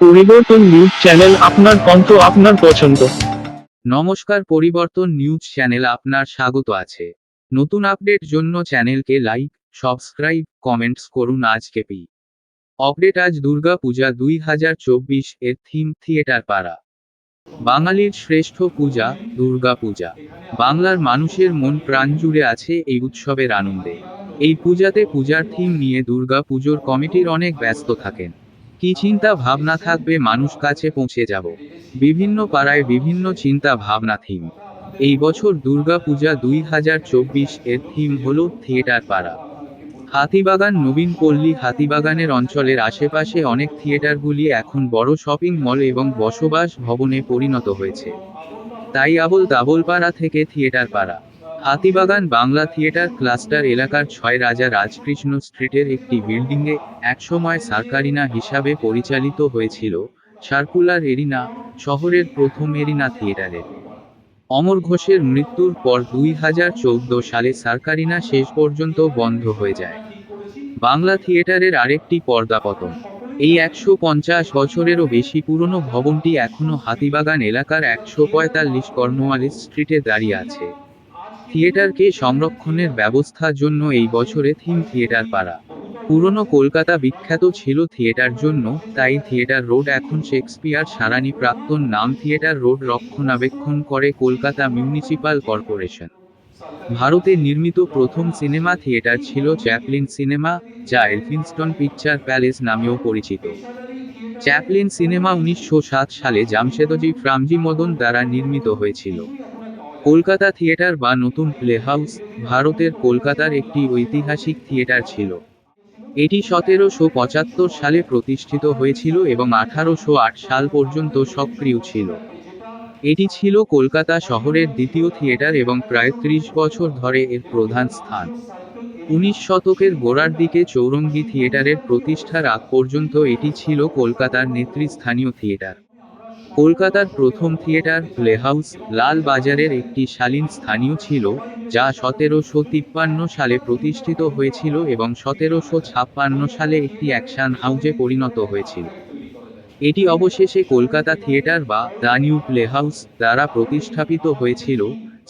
পরিবর্তন news channel আপনার কণ্ঠ, আপনার পছন্দ। নমস্কার, পরিবর্তন নিউজ চ্যানেল আপনার স্বাগত আছে। নতুন আপডেট জন্য চ্যানেলকে লাইক, সাবস্ক্রাইব, কমেন্টস করুন আজকে পি। আপডেট আজ দুর্গা পূজা দুই হাজার চব্বিশ এর থিম থিয়েটার পাড়া। বাঙালির শ্রেষ্ঠ পূজা দুর্গা পূজা বাংলার মানুষের মন প্রাণ জুড়ে আছে এই উৎসবের আনন্দে। এই পূজাতে পূজার থিম নিয়ে দুর্গা পুজোর কমিটির অনেক ব্যস্ত থাকেন। কি চিন্তা ভাবনা থাকবে মানুষ কাছে পৌঁছে যাব। বিভিন্ন পাড়ায় বিভিন্ন চিন্তা ভাবনা থিম এই বছর দুর্গা পূজা দুই হাজার চব্বিশ এর থিম হল থিয়েটার পাড়া। হাতিবাগান, নবীন পল্লী হাতিবাগানের অঞ্চলের আশেপাশে অনেক থিয়েটারগুলি এখন বড় শপিং মল এবং বসবাস ভবনে পরিণত হয়েছে। তাই আবল দাবলপাড়া থেকে থিয়েটার পাড়া। হাতিবাগান বাংলা থিয়েটার ক্লাস্টার এলাকার ছয় রাজা রাজকৃষ্ণ স্ট্রিটের একটি বিল্ডিংয়ে একসময় সার্কারিনা হিসাবে পরিচালিত হয়েছিল সার্কুলার এরিনা শহরের প্রথম এরিনা থিয়েটারের। অমর ঘোষের মৃত্যুর পর দুই হাজার চৌদ্দ সালে সার্কারিনা শেষ পর্যন্ত বন্ধ হয়ে যায়। বাংলা থিয়েটারের আরেকটি পর্দাপতন এই একশো পঞ্চাশ বছরেরও বেশি পুরনো ভবনটি এখনও হাতিবাগান এলাকার একশো পঁয়তাল্লিশ কর্নওয়ালিস স্ট্রিটে দাঁড়িয়ে আছে। থিয়েটারকে সংরক্ষণের ব্যবস্থার জন্য এই বছরে থিম থিয়েটার পাড়া। পুরনো কলকাতা বিখ্যাত ছিল থিয়েটার জন্য, তাই থিয়েটার রোড এখন শেক্সপিয়ার সারানি প্রাক্তন নাম থিয়েটার রোড রক্ষণাবেক্ষণ করে কলকাতা মিউনিসিপাল কর্পোরেশন। ভারতে নির্মিত প্রথম সিনেমা থিয়েটার ছিল চ্যাপলিন সিনেমা, যা এলফিনস্টন পিকচার প্যালেস নামেও পরিচিত। চ্যাপলিন সিনেমা উনিশশো সাত সালে জামশেদজি ফ্রামজি মদন দ্বারা নির্মিত হয়েছিল। কলকাতা থিয়েটার বা নতুন প্লে হাউস, ভারতের কলকাতার একটি ঐতিহাসিক থিয়েটার ছিল। এটি সতেরোশো পঁচাত্তর সালে প্রতিষ্ঠিত হয়েছিল এবং আঠারোশো আট সাল পর্যন্ত সক্রিয় ছিল। এটি ছিল কলকাতা শহরের দ্বিতীয় থিয়েটার এবং প্রায় ত্রিশ বছর ধরে এর প্রধান স্থান। উনিশ শতকের গোড়ার দিকে চৌরঙ্গি থিয়েটারের প্রতিষ্ঠার আগ পর্যন্ত এটি ছিল কলকাতার নেতৃস্থানীয় থিয়েটার। কলকাতার প্রথম থিয়েটার প্লে হাউস লাল বাজারের একটি শালীন স্থানীয় ছিল, যা সতেরোশো তিপ্পান্ন সালে প্রতিষ্ঠিত হয়েছিল এবং সতেরোশো ছাপ্পান্ন সালে একটি অ্যাকশন হাউজে পরিণত হয়েছিল। এটি অবশেষে কলকাতা থিয়েটার বা দ্য নিউ প্লে হাউস দ্বারা প্রতিস্থাপিত হয়েছিল,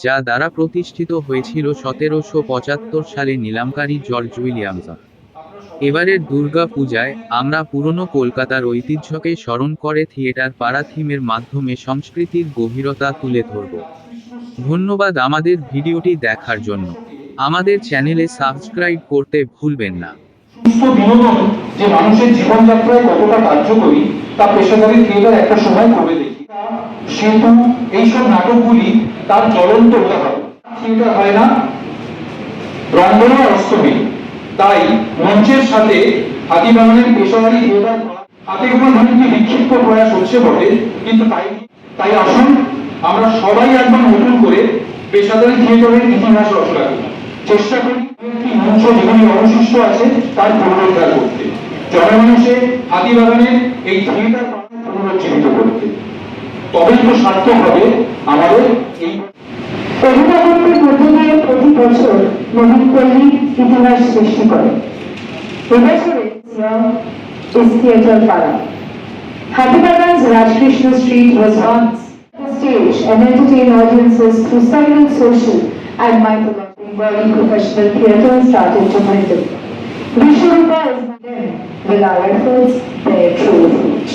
যা দ্বারা প্রতিষ্ঠিত হয়েছিল সতেরোশো পঁচাত্তর সালে নিলামকারী জর্জ উইলিয়ামসন। এবারের দুর্গা পূজায় আমরা পুরনো কলকাতার ঐতিহ্যকে স্মরণ করে থিয়েটার পাড়া থিমের মাধ্যমে সংস্কৃতির গভীরতা তুলে ধরব। ধন্যবাদ আমাদের ভিডিওটি দেখার জন্য। আমাদের চ্যানেলে সাবস্ক্রাইব করতে ভুলবেন না। বিনোদন যে মানুষের জীবনযাত্রায় কতটা কার্যকরী, তা থিয়েটার একটা সময় দেখি। সেতু, এইসব নাটকগুলি তার জ্বলন্ত উদাহরণ। থিয়েটার হয় না, রঙ্গনা অষ্টমী। তাই মঞ্চের সাথে হাতিবাগানের পেশাদারী থিয়েটার হাতে গোনা ধরনের বিক্ষিপ্ত প্রয়াস হচ্ছে বটে? কিন্তু তাই তাই আসুন, আমরা সবাই একবার নতুন করে পেশাদারী থিয়েটারের ইতিহাস রচনা করি। চেষ্টা করি একটি মঞ্চ যেখানে অবশিষ্ট আছে তার পুনরুদ্ধার করতে। জনমানুষে হাতিবাগানের এই থিয়েটার পুনরুজ্জীবিত করতে। তবেই তো সার্থক হবে আমাদের এই প্রতি বছর নবীন ইতিহাস সৃষ্টি করে এবছরে is theatre para. Happybagan's Rajkrishna Street was once stage and entertain audiences through silent social and mythological where professional theatre started to dwindle. Vishwarupa is then will our efforts bear true fruit.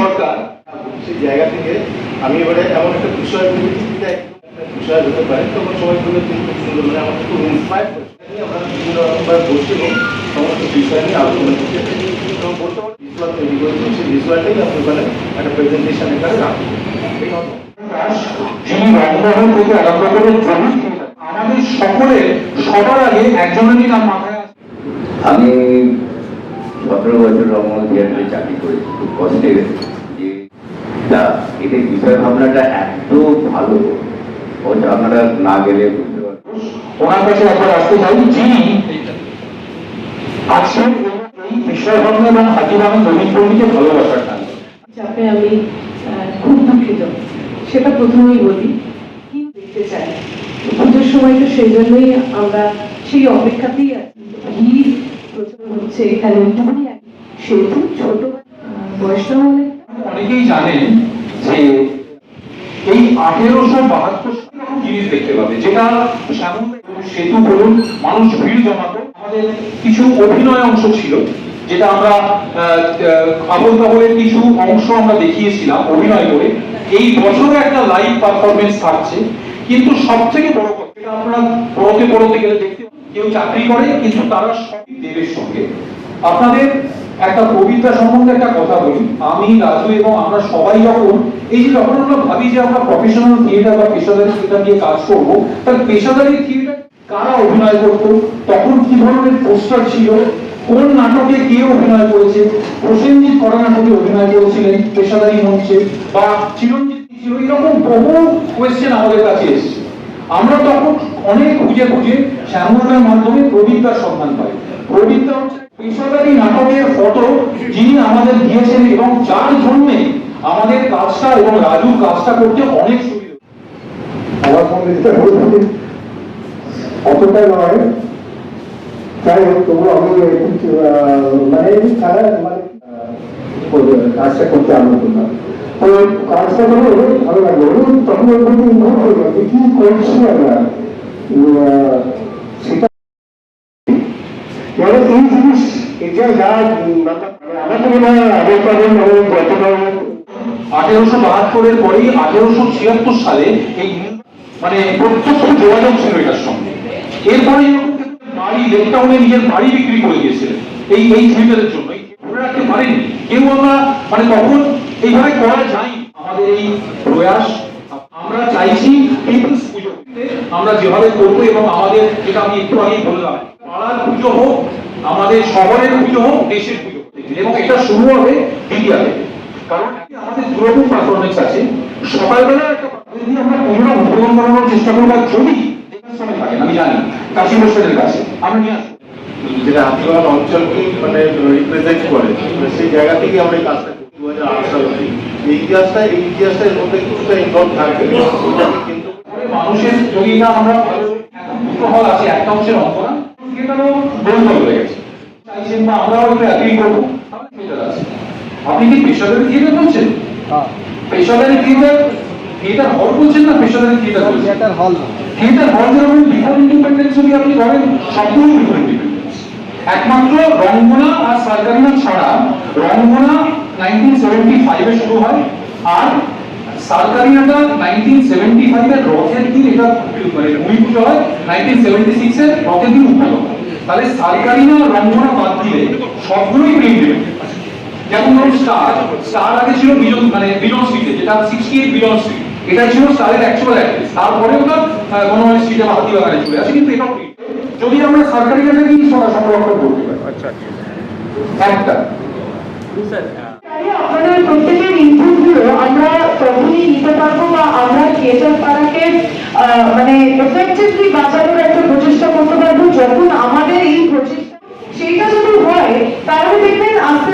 সরকার জায়গা থেকে আমি এবারে এমন একটা বিষয় মানে আমি সতেরো বছর রমন চাকরি করেছি খুব কষ্টের যে এদের বিষয় ভাবনাটা এত ভালো ও আপনারা না গেলে বুঝতে পারবেন। ওনার কাছে একবার আসতে চাই যিনি আজকে এই বিষয় এবং হাতিবাগান নবীন পল্লীকে ভালোবাসার চাপে আমি খুব দুঃখিত। সেটা প্রথমেই বলি কি দেখতে চাই? পুজোর সময় তো সেই জন্যই আমরা সেই অপেক্ষাতেই ভিড় প্রচুর হচ্ছে এখানে। সেহেতু ছোট বয়সটা অনেকেই জানেন যে এই আঠেরোশো বাহাত্তর জিনিস দেখতে পাবে, যেটা সেতু বলুন, মানুষ ভিড় জমাতো। আমাদের কিছু অভিনয় অংশ ছিল, যেটা আমরা আবল কাবলের কিছু অংশ আমরা দেখিয়েছিলাম, অভিনয় করে। এই বছরে একটা লাইভ পারফরমেন্স থাকছে, কিন্তু সব থেকে বড় কথা আপনারা পড়তে পড়তে গেলে দেখতে কেউ চাকরি করে, কিন্তু তারা সবই দেবের সঙ্গে। আপনাদের একটা কবিতা সম্বন্ধে একটা কথা বলি। আমি, রাজু এবং আমরা সবাই যখন, এই যে যখন আমরা ভাবি যে আমরা প্রফেশনাল থিয়েটার বা পেশাদারি থিয়েটার নিয়ে কাজ করব, তাহলে পেশাদারি থিয়েটার কারা অভিনয় করতো? তখন কি ধরনের পোস্টার ছিল? কোন নাটকে কে অভিনয় করেছে? প্রসেনজিৎ করা নাটকে অভিনয় করেছিলেন পেশাদারি মঞ্চে, বা চিরঞ্জিত ছিল? এরকম বহু কোয়েশ্চেন আমাদের কাছে এসেছে। আমরা তখন অনেক খুঁজে খুঁজে শ্যামলার মাধ্যমে প্রদীপদার সন্ধান পাই। আমাদের দিয়েছেন এবং যার জন্য আমাদের কাজটা এবং রাজুর কাজটা করতে অনেক সুবিধা নয়। যাই হোক তবু আমি মানে মানে কাজটা করতে না তো কাজটা করে ভালো লাগল তখন কি করছি আমরা? আঠেরোশো বাহাত্তরের পরেই আঠেরোশো ছিয়াত্তর সালে এই মানে প্রত্যক্ষ যোগাযোগ ছিল এটার সঙ্গে। এরপরে বাড়ি লেকটাউনে নিজের বাড়ি বিক্রি করে দিয়েছিলেন, এই এই থিয়েটারের জন্য কেউ আমরা মানে তখন এইভাবে করা আমাদের প্রয়াস, আমরা চাইছি আমরা যেভাবে করব এবং আমাদের, যেটা আমি একটু আগেই বললাম পাড়ার পুজো হোক আমাদের শহরের পুজো হোক দেশের পুজো এবং এটা শুরু হবে মিডিয়া থেকে কারণ আমাদের দুরকম পারফরমেন্স আছে। সকালবেলা একটা যদি আমরা পুজোটা উদ্বোধন করানোর চেষ্টা করব আর যদি সময় থাকে আমি জানি। কাশী কাছে। আমরা নিয়ে আসব। যেটা হাতিবাগান অঞ্চলকে মানে রিপ্রেজেন্ট করে সেই জায়গা থেকে আমরা এই কাজটা করি দু হাজার আট সাল থেকে এই ইতিহাসটা এই ইতিহাসটা এর মধ্যে কিছুটা ইনভলভ থাকবে। মানুষের যদি না আমরা দুটো হল আছে একটা অংশের অন্তরা হয়ে গেছে। চাইছেন বা আমরাও একটু অ্যাগ্রি করব। থিয়েটার আছে। আপনি কি পেশাদারি থিয়েটার বলছেন পেশাদারি থিয়েটার থিয়েটার হল বলছেন না পেশাদারি থিয়েটার বলছেন থিয়েটার হল থিয়েটার হল যেরকম বিফোর ইন্ডিপেন্ডেন্স যদি আপনি ধরেন সবগুলোই বিফোর ইন্ডিপেন্ডেন্স একমাত্র রঙ্গনা আর সার্কারিনা ছাড়া রঙ্গনা নাইনটিন সেভেন্টি ফাইভে শুরু হয় আর সার্কারিনাটা নাইনটিন সেভেন্টি ফাইভের রথের দিন এটা মানে ভূমি পুজো হয় নাইনটিন সেভেন্টি সিক্সের রথের দিন উদ্বোধন তাহলে সার্কারিনা আর রঙ্গনা বাদ দিলে সবগুলোই প্রিন্ট যেমন ধরুন স্টার স্টার আগে ছিল বিজন মানে বিজন স্ট্রিটে যেটা সিক্সটি এইট বিজন স্ট্রিট এটা ছিল স্টারের অ্যাকচুয়াল অ্যাড্রেস তারপরে ওটা বনমালী স্ট্রিটে বা হাতিবাগানে চলে আসে কিন্তু print। যদি আমরা সরকারি কাছে কি সংরক্ষণ করতে পারি। আচ্ছা। একটা। তাই আমরা তখনই নিতে পারব বা আমরা থিয়েটার পাড়াকে মানে এফেক্টিভলি বাঁচানোর একটা প্রচেষ্টা করতে পারব যখন আমাদের এই প্রচেষ্টা সেইটা যদি হয়, তাহলে দেখবেন আস্তে